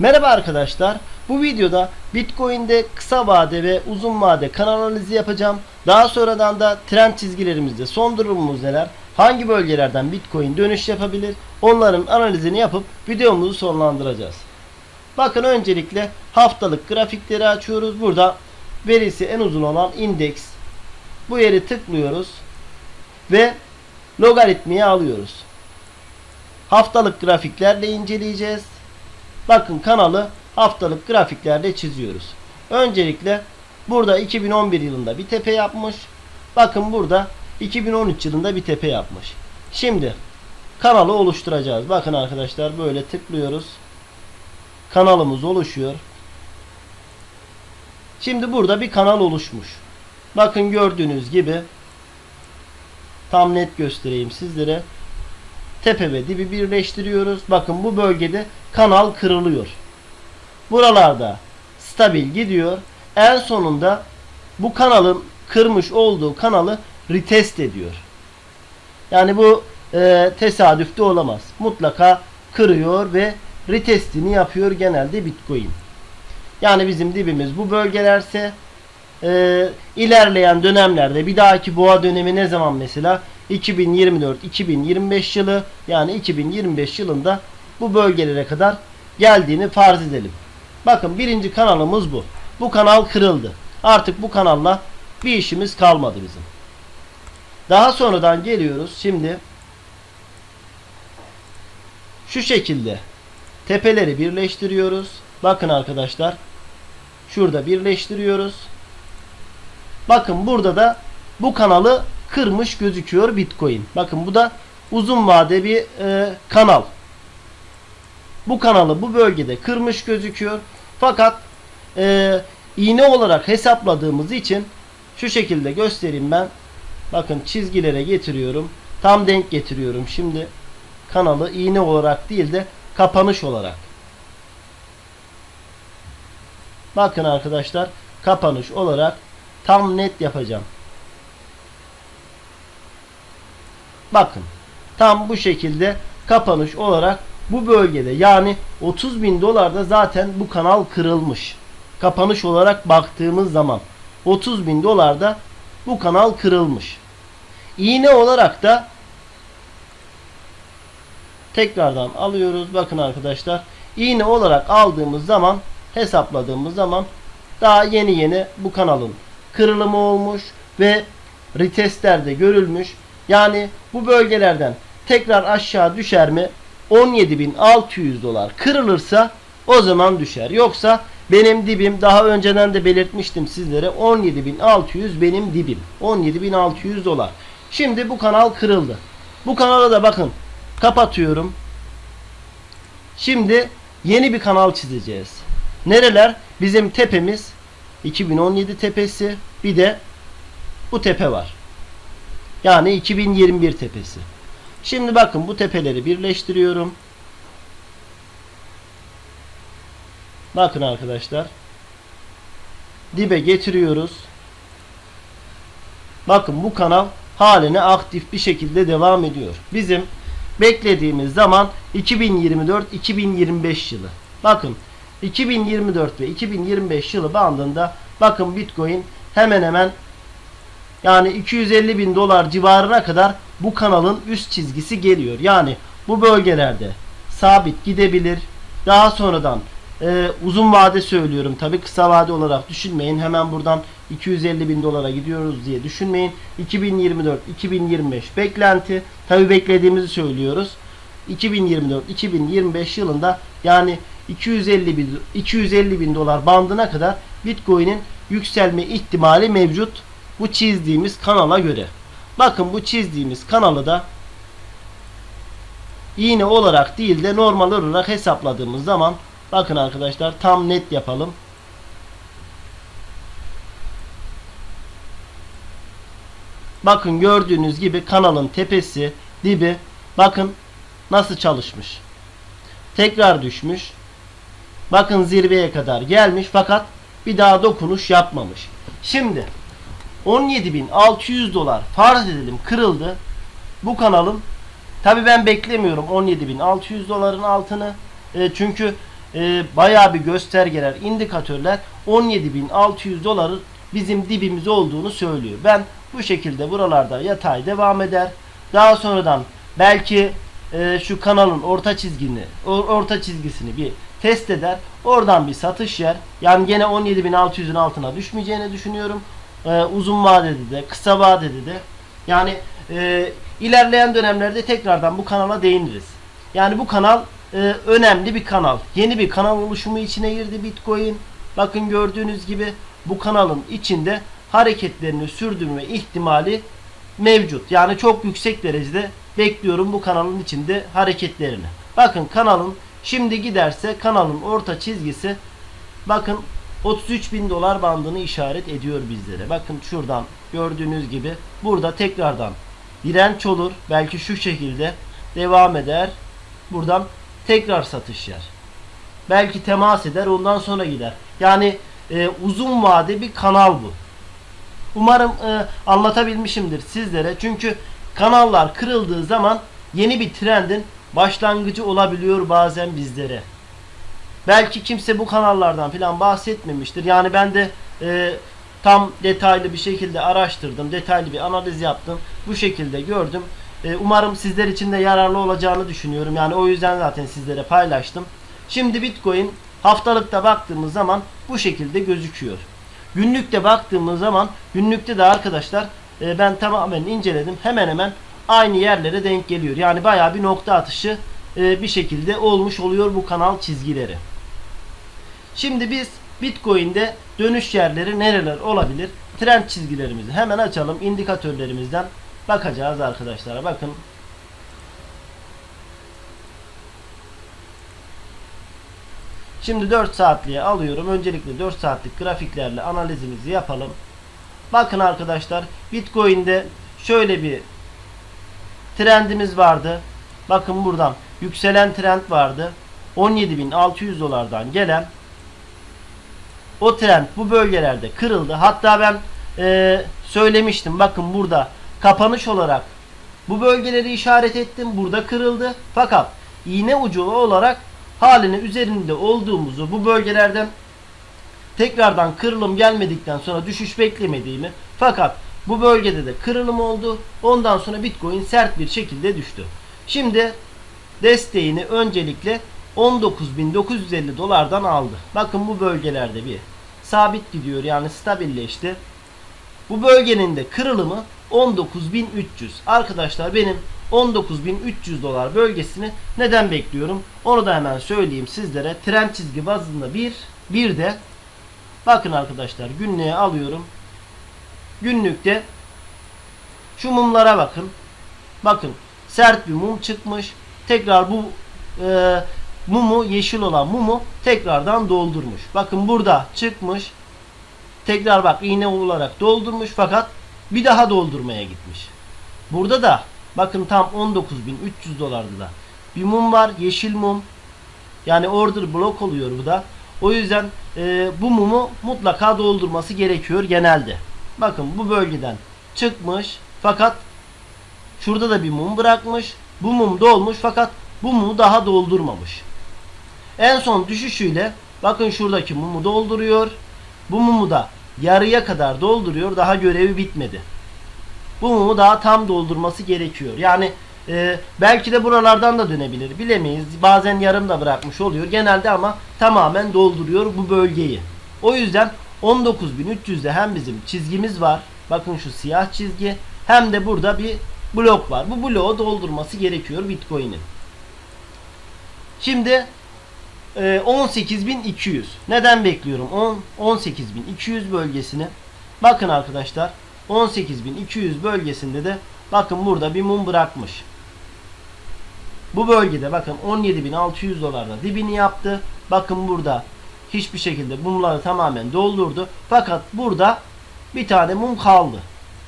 Merhaba arkadaşlar. Bu videoda Bitcoin'de kısa vade ve uzun vade kanal analizi yapacağım. Daha sonradan da trend çizgilerimizde son durumumuz neler? Hangi bölgelerden Bitcoin dönüş yapabilir? Onların analizini yapıp videomuzu sonlandıracağız. Bakın öncelikle haftalık grafikleri açıyoruz. Burada verisi en uzun olan indeks. Bu yeri tıklıyoruz ve logaritmiye alıyoruz. Haftalık grafiklerle inceleyeceğiz. Bakın kanalı haftalık grafiklerde çiziyoruz. Öncelikle burada 2011 yılında bir tepe yapmış. Bakın burada 2013 yılında bir tepe yapmış. Şimdi kanalı oluşturacağız. Bakın arkadaşlar böyle tıklıyoruz. Kanalımız oluşuyor. Şimdi burada bir kanal oluşmuş. Bakın gördüğünüz gibi tam net göstereyim sizlere tepe ve dibi birleştiriyoruz. Bakın bu bölgede kanal kırılıyor. Buralarda stabil gidiyor. En sonunda bu kanalın kırmış olduğu kanalı retest ediyor. Yani bu e, tesadüf de olamaz. Mutlaka kırıyor ve retestini yapıyor genelde Bitcoin. Yani bizim dibimiz bu bölgelerse e, ilerleyen dönemlerde bir dahaki boğa dönemi ne zaman mesela 2024-2025 yılı yani 2025 yılında bu bölgelere kadar geldiğini farz edelim. Bakın birinci kanalımız bu. Bu kanal kırıldı. Artık bu kanalla bir işimiz kalmadı bizim. Daha sonradan geliyoruz. Şimdi şu şekilde tepeleri birleştiriyoruz. Bakın arkadaşlar. Şurada birleştiriyoruz. Bakın burada da bu kanalı kırmış gözüküyor Bitcoin. Bakın bu da uzun vade bir e, kanal. Bu kanalı bu bölgede kırmış gözüküyor. Fakat e, iğne olarak hesapladığımız için şu şekilde göstereyim ben. Bakın çizgilere getiriyorum. Tam denk getiriyorum. Şimdi kanalı iğne olarak değil de kapanış olarak. Bakın arkadaşlar kapanış olarak tam net yapacağım. Bakın tam bu şekilde kapanış olarak bu bölgede yani 30 bin dolarda zaten bu kanal kırılmış. Kapanış olarak baktığımız zaman 30 bin dolarda bu kanal kırılmış. İğne olarak da tekrardan alıyoruz. Bakın arkadaşlar iğne olarak aldığımız zaman hesapladığımız zaman daha yeni yeni bu kanalın kırılımı olmuş ve retestlerde görülmüş. Yani bu bölgelerden tekrar aşağı düşer mi? 17.600 dolar kırılırsa o zaman düşer. Yoksa benim dibim daha önceden de belirtmiştim sizlere 17.600 benim dibim. 17.600 dolar. Şimdi bu kanal kırıldı. Bu kanala da bakın kapatıyorum. Şimdi yeni bir kanal çizeceğiz. Nereler? Bizim tepemiz 2017 tepesi bir de bu tepe var. Yani 2021 tepesi. Şimdi bakın bu tepeleri birleştiriyorum. Bakın arkadaşlar. Dibe getiriyoruz. Bakın bu kanal haline aktif bir şekilde devam ediyor. Bizim beklediğimiz zaman 2024-2025 yılı. Bakın 2024 ve 2025 yılı bandında bakın Bitcoin hemen hemen yani 250 bin dolar civarına kadar bu kanalın üst çizgisi geliyor. Yani bu bölgelerde sabit gidebilir. Daha sonradan e, uzun vade söylüyorum tabi kısa vade olarak düşünmeyin. Hemen buradan 250 bin dolara gidiyoruz diye düşünmeyin. 2024-2025 beklenti. Tabi beklediğimizi söylüyoruz. 2024-2025 yılında yani 250 bin 250 bin dolar bandına kadar Bitcoin'in yükselme ihtimali mevcut. Bu çizdiğimiz kanala göre. Bakın bu çizdiğimiz kanalı da iğne olarak değil de normal olarak hesapladığımız zaman bakın arkadaşlar tam net yapalım. Bakın gördüğünüz gibi kanalın tepesi, dibi bakın nasıl çalışmış. Tekrar düşmüş. Bakın zirveye kadar gelmiş fakat bir daha dokunuş yapmamış. Şimdi 17.600 dolar farz edelim kırıldı. Bu kanalın tabi ben beklemiyorum 17.600 doların altını. E, çünkü e, bayağı bir göstergeler, indikatörler 17.600 doları bizim dibimiz olduğunu söylüyor. Ben bu şekilde buralarda yatay devam eder. Daha sonradan belki e, şu kanalın orta çizgini, or- orta çizgisini bir test eder. Oradan bir satış yer. Yani gene 17.600'ün altına düşmeyeceğini düşünüyorum. E, uzun vadede de, kısa vadede de. Yani e, ilerleyen dönemlerde tekrardan bu kanala değiniriz. Yani bu kanal e, önemli bir kanal. Yeni bir kanal oluşumu içine girdi Bitcoin. Bakın gördüğünüz gibi bu kanalın içinde hareketlerini sürdürme ihtimali mevcut. Yani çok yüksek derecede bekliyorum bu kanalın içinde hareketlerini. Bakın kanalın şimdi giderse kanalın orta çizgisi bakın 33 bin dolar bandını işaret ediyor bizlere. Bakın şuradan gördüğünüz gibi burada tekrardan direnç olur. Belki şu şekilde devam eder. Buradan tekrar satış yer. Belki temas eder ondan sonra gider. Yani e, uzun vade bir kanal bu. Umarım e, anlatabilmişimdir sizlere. Çünkü kanallar kırıldığı zaman yeni bir trendin başlangıcı olabiliyor bazen bizlere. Belki kimse bu kanallardan filan bahsetmemiştir. Yani ben de e, tam detaylı bir şekilde araştırdım. Detaylı bir analiz yaptım. Bu şekilde gördüm. E, umarım sizler için de yararlı olacağını düşünüyorum. Yani o yüzden zaten sizlere paylaştım. Şimdi Bitcoin haftalıkta baktığımız zaman bu şekilde gözüküyor. Günlükte baktığımız zaman günlükte de arkadaşlar e, ben tamamen inceledim. Hemen hemen aynı yerlere denk geliyor. Yani bayağı bir nokta atışı e, bir şekilde olmuş oluyor bu kanal çizgileri. Şimdi biz Bitcoin'de dönüş yerleri nereler olabilir? Trend çizgilerimizi hemen açalım. indikatörlerimizden bakacağız arkadaşlar. Bakın Şimdi 4 saatliğe alıyorum. Öncelikle 4 saatlik grafiklerle analizimizi yapalım. Bakın arkadaşlar Bitcoin'de şöyle bir trendimiz vardı. Bakın buradan yükselen trend vardı. 17.600 dolardan gelen o trend bu bölgelerde kırıldı. Hatta ben e, söylemiştim. Bakın burada kapanış olarak bu bölgeleri işaret ettim. Burada kırıldı. Fakat iğne ucu olarak halini üzerinde olduğumuzu bu bölgelerden tekrardan kırılım gelmedikten sonra düşüş beklemediğimi fakat bu bölgede de kırılım oldu. Ondan sonra Bitcoin sert bir şekilde düştü. Şimdi desteğini öncelikle 19.950 dolardan aldı. Bakın bu bölgelerde bir sabit gidiyor yani stabilleşti. Bu bölgenin de kırılımı 19.300. Arkadaşlar benim 19.300 dolar bölgesini neden bekliyorum? Onu da hemen söyleyeyim sizlere. Trend çizgi bazında bir, bir de bakın arkadaşlar günlüğe alıyorum. Günlükte şu mumlara bakın. Bakın sert bir mum çıkmış. Tekrar bu e, mumu yeşil olan mumu tekrardan doldurmuş. Bakın burada çıkmış. Tekrar bak iğne olarak doldurmuş fakat bir daha doldurmaya gitmiş. Burada da bakın tam 19.300 dolarda da bir mum var yeşil mum. Yani order block oluyor bu da. O yüzden e, bu mumu mutlaka doldurması gerekiyor genelde. Bakın bu bölgeden çıkmış fakat şurada da bir mum bırakmış. Bu mum dolmuş fakat bu mumu daha doldurmamış. En son düşüşüyle bakın şuradaki mumu dolduruyor. Bu mumu da yarıya kadar dolduruyor. Daha görevi bitmedi. Bu mumu daha tam doldurması gerekiyor. Yani e, belki de buralardan da dönebilir. Bilemeyiz. Bazen yarım da bırakmış oluyor. Genelde ama tamamen dolduruyor bu bölgeyi. O yüzden 19.300'de hem bizim çizgimiz var. Bakın şu siyah çizgi. Hem de burada bir blok var. Bu bloğu doldurması gerekiyor Bitcoin'in. Şimdi e, 18.200. Neden bekliyorum? 10 18.200 bölgesini. Bakın arkadaşlar 18.200 bölgesinde de bakın burada bir mum bırakmış. Bu bölgede bakın 17.600 dolarda dibini yaptı. Bakın burada hiçbir şekilde mumları tamamen doldurdu. Fakat burada bir tane mum kaldı.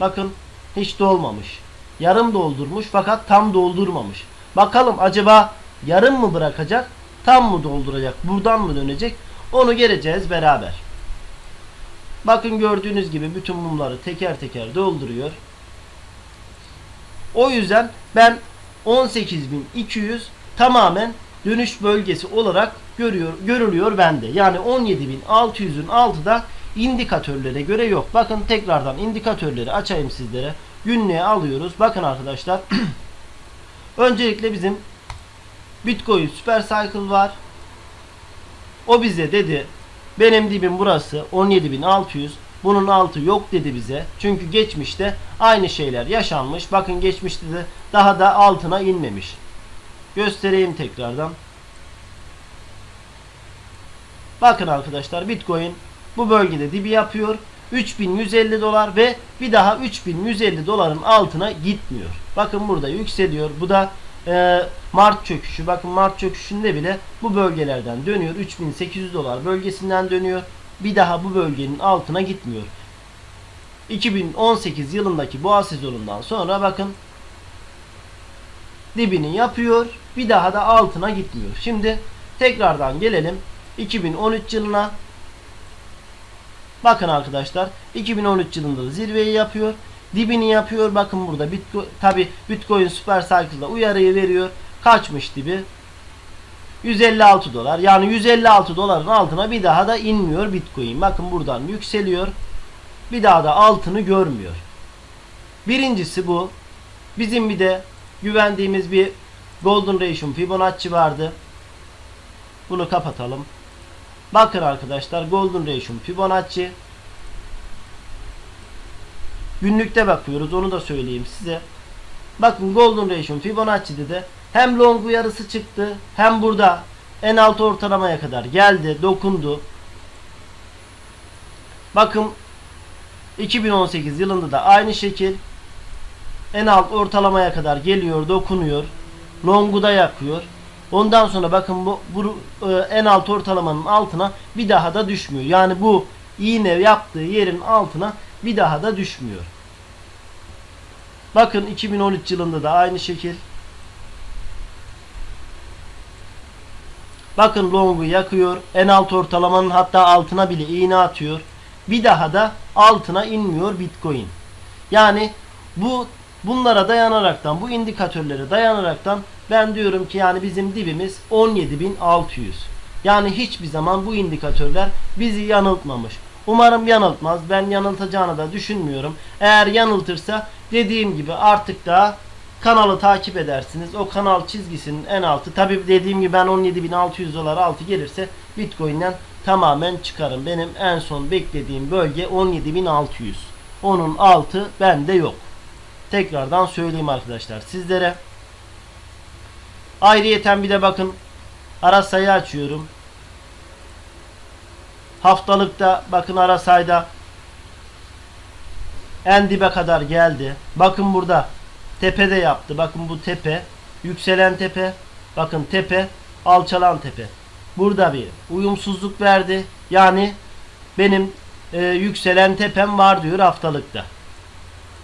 Bakın hiç dolmamış. Yarım doldurmuş fakat tam doldurmamış. Bakalım acaba yarım mı bırakacak, tam mı dolduracak, buradan mı dönecek? Onu göreceğiz beraber. Bakın gördüğünüz gibi bütün mumları teker teker dolduruyor. O yüzden ben 18.200 tamamen dönüş bölgesi olarak görüyor görülüyor bende. Yani 17.600'ün altında indikatörlere göre yok. Bakın tekrardan indikatörleri açayım sizlere. Günlüğe alıyoruz. Bakın arkadaşlar. Öncelikle bizim Bitcoin Super Cycle var. O bize dedi benim dibim burası 17.600 bunun altı yok dedi bize. Çünkü geçmişte aynı şeyler yaşanmış. Bakın geçmişte de daha da altına inmemiş. Göstereyim tekrardan. Bakın arkadaşlar Bitcoin bu bölgede dibi yapıyor. 3150 dolar ve bir daha 3150 doların altına gitmiyor. Bakın burada yükseliyor. Bu da e, Mart çöküşü. Bakın Mart çöküşünde bile bu bölgelerden dönüyor. 3800 dolar bölgesinden dönüyor. Bir daha bu bölgenin altına gitmiyor. 2018 yılındaki boğa sezonundan sonra bakın dibini yapıyor. Bir daha da altına gitmiyor. Şimdi tekrardan gelelim 2013 yılına. Bakın arkadaşlar 2013 yılında da zirveyi yapıyor. Dibini yapıyor. Bakın burada Bitcoin tabi Bitcoin Super Cycle'da uyarıyı veriyor. Kaçmış dibi? 156 dolar. Yani 156 doların altına bir daha da inmiyor Bitcoin. Bakın buradan yükseliyor. Bir daha da altını görmüyor. Birincisi bu. Bizim bir de güvendiğimiz bir Golden Ratio Fibonacci vardı. Bunu kapatalım. Bakın arkadaşlar Golden Ratio Fibonacci. Günlükte bakıyoruz. Onu da söyleyeyim size. Bakın Golden Ratio Fibonacci'de de hem long uyarısı çıktı hem burada en alt ortalamaya kadar geldi, dokundu. Bakın 2018 yılında da aynı şekil en alt ortalamaya kadar geliyor, dokunuyor. Long'u da yakıyor. Ondan sonra bakın bu, bu e, en alt ortalamanın altına bir daha da düşmüyor. Yani bu iğne yaptığı yerin altına bir daha da düşmüyor. Bakın 2013 yılında da aynı şekil. Bakın long'u yakıyor. En alt ortalamanın hatta altına bile iğne atıyor. Bir daha da altına inmiyor Bitcoin. Yani bu bunlara dayanaraktan, bu indikatörlere dayanaraktan ben diyorum ki yani bizim dibimiz 17.600. Yani hiçbir zaman bu indikatörler bizi yanıltmamış. Umarım yanıltmaz. Ben yanıltacağını da düşünmüyorum. Eğer yanıltırsa dediğim gibi artık daha kanalı takip edersiniz. O kanal çizgisinin en altı. Tabi dediğim gibi ben 17.600 dolar altı gelirse Bitcoin'den tamamen çıkarım. Benim en son beklediğim bölge 17.600. Onun altı bende yok. Tekrardan söyleyeyim arkadaşlar sizlere. Ayrıyeten bir de bakın ara sayı açıyorum. Haftalıkta bakın ara sayda en dibe kadar geldi. Bakın burada tepede yaptı. Bakın bu tepe yükselen tepe. Bakın tepe alçalan tepe. Burada bir uyumsuzluk verdi. Yani benim e, yükselen tepem var diyor haftalıkta.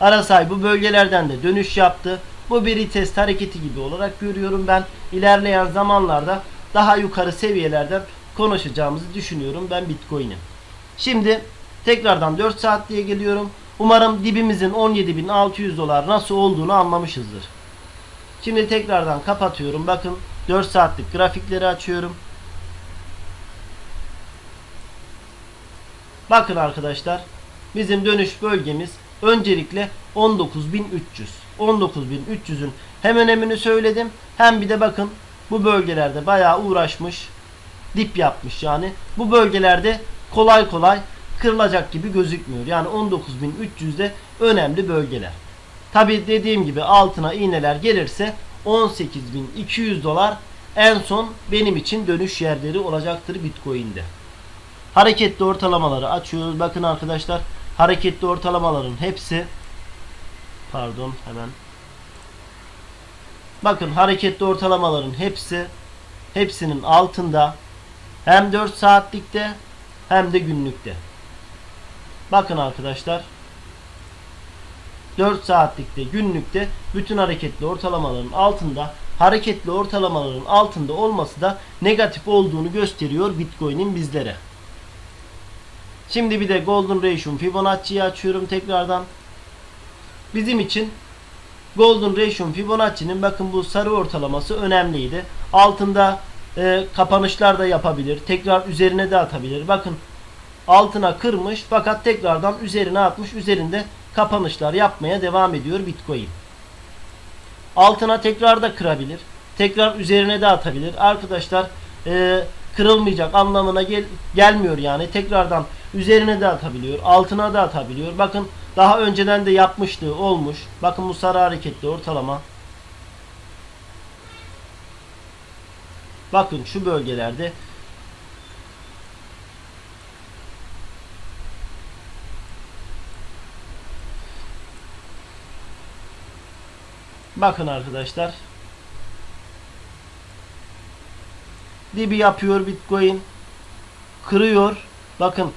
Arasay bu bölgelerden de dönüş yaptı. Bu bir test hareketi gibi olarak görüyorum ben. İlerleyen zamanlarda daha yukarı seviyelerden konuşacağımızı düşünüyorum ben Bitcoin'i. Şimdi tekrardan 4 saat diye geliyorum. Umarım dibimizin 17.600 dolar nasıl olduğunu anlamışızdır. Şimdi tekrardan kapatıyorum. Bakın 4 saatlik grafikleri açıyorum. Bakın arkadaşlar bizim dönüş bölgemiz öncelikle 19.300. 19.300'ün hem önemini söyledim hem bir de bakın bu bölgelerde bayağı uğraşmış dip yapmış yani. Bu bölgelerde kolay kolay kırılacak gibi gözükmüyor. Yani 19.300'de önemli bölgeler. Tabi dediğim gibi altına iğneler gelirse 18.200 dolar en son benim için dönüş yerleri olacaktır Bitcoin'de. Hareketli ortalamaları açıyoruz. Bakın arkadaşlar hareketli ortalamaların hepsi pardon hemen bakın hareketli ortalamaların hepsi hepsinin altında hem 4 saatlikte hem de günlükte. Bakın arkadaşlar 4 saatlikte günlükte bütün hareketli ortalamaların altında hareketli ortalamaların altında olması da negatif olduğunu gösteriyor Bitcoin'in bizlere. Şimdi bir de Golden Ratio Fibonacci'yi açıyorum tekrardan. Bizim için Golden Ratio Fibonacci'nin bakın bu sarı ortalaması önemliydi. Altında e, kapanışlar da yapabilir. Tekrar üzerine de atabilir. Bakın altına kırmış fakat tekrardan üzerine atmış. Üzerinde kapanışlar yapmaya devam ediyor Bitcoin. Altına tekrar da kırabilir. Tekrar üzerine de atabilir. Arkadaşlar e, kırılmayacak anlamına gel, gelmiyor yani. Tekrardan üzerine de atabiliyor. Altına da atabiliyor. Bakın daha önceden de yapmıştığı olmuş. Bakın bu sarı hareketli ortalama. Bakın şu bölgelerde Bakın arkadaşlar. Dibi yapıyor Bitcoin. Kırıyor. Bakın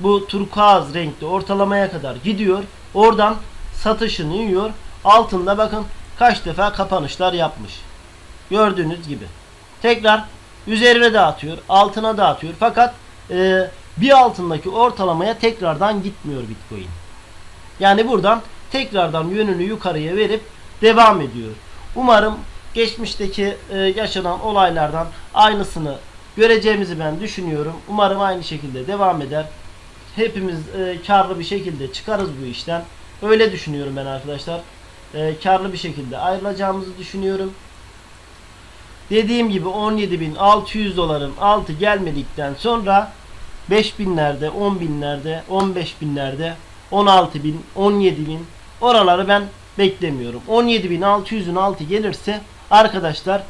bu turkuaz renkli ortalamaya kadar gidiyor. Oradan satışını yiyor. Altında bakın kaç defa kapanışlar yapmış. Gördüğünüz gibi. Tekrar üzerine de atıyor. Altına da atıyor. Fakat e, bir altındaki ortalamaya tekrardan gitmiyor Bitcoin. Yani buradan tekrardan yönünü yukarıya verip devam ediyor. Umarım geçmişteki e, yaşanan olaylardan aynısını göreceğimizi ben düşünüyorum. Umarım aynı şekilde devam eder. Hepimiz e, karlı bir şekilde çıkarız bu işten. Öyle düşünüyorum ben arkadaşlar. E, karlı bir şekilde ayrılacağımızı düşünüyorum. Dediğim gibi 17.600 doların altı gelmedikten sonra 5000'lerde, 10.000'lerde, 15.000'lerde, 16.000, 17.000 oraları ben beklemiyorum. 17.600'ün altı gelirse arkadaşlar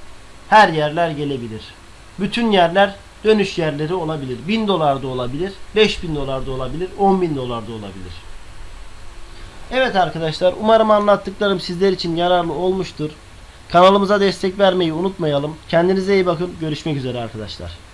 her yerler gelebilir. Bütün yerler dönüş yerleri olabilir. 1000 dolar da olabilir, 5000 dolar da olabilir, 10.000 dolar da olabilir. Evet arkadaşlar umarım anlattıklarım sizler için yararlı olmuştur. Kanalımıza destek vermeyi unutmayalım. Kendinize iyi bakın. Görüşmek üzere arkadaşlar.